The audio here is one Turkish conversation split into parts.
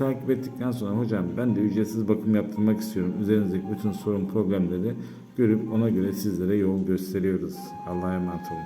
Takip ettikten sonra hocam ben de ücretsiz bakım yaptırmak istiyorum. Üzerinizdeki bütün sorun problemleri görüp ona göre sizlere yol gösteriyoruz. Allah'a emanet olun.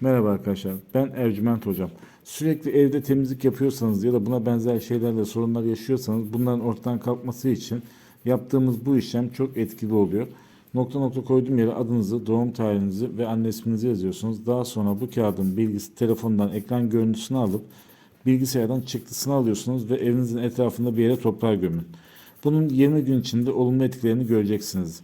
Merhaba arkadaşlar. Ben Ercüment Hocam. Sürekli evde temizlik yapıyorsanız ya da buna benzer şeylerle sorunlar yaşıyorsanız bunların ortadan kalkması için yaptığımız bu işlem çok etkili oluyor. Nokta nokta koyduğum yere adınızı, doğum tarihinizi ve anne isminizi yazıyorsunuz. Daha sonra bu kağıdın bilgisi telefondan ekran görüntüsünü alıp bilgisayardan çıktısını alıyorsunuz ve evinizin etrafında bir yere toprağa gömün. Bunun 20 gün içinde olumlu etkilerini göreceksiniz.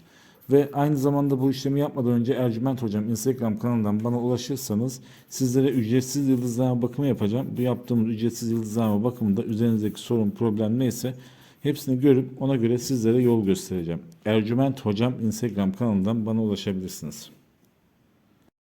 Ve aynı zamanda bu işlemi yapmadan önce Ercüment Hocam Instagram kanalından bana ulaşırsanız sizlere ücretsiz yıldızlama bakımı yapacağım. Bu yaptığımız ücretsiz yıldızlama bakımında üzerinizdeki sorun, problem neyse hepsini görüp ona göre sizlere yol göstereceğim. Ercüment Hocam Instagram kanalından bana ulaşabilirsiniz.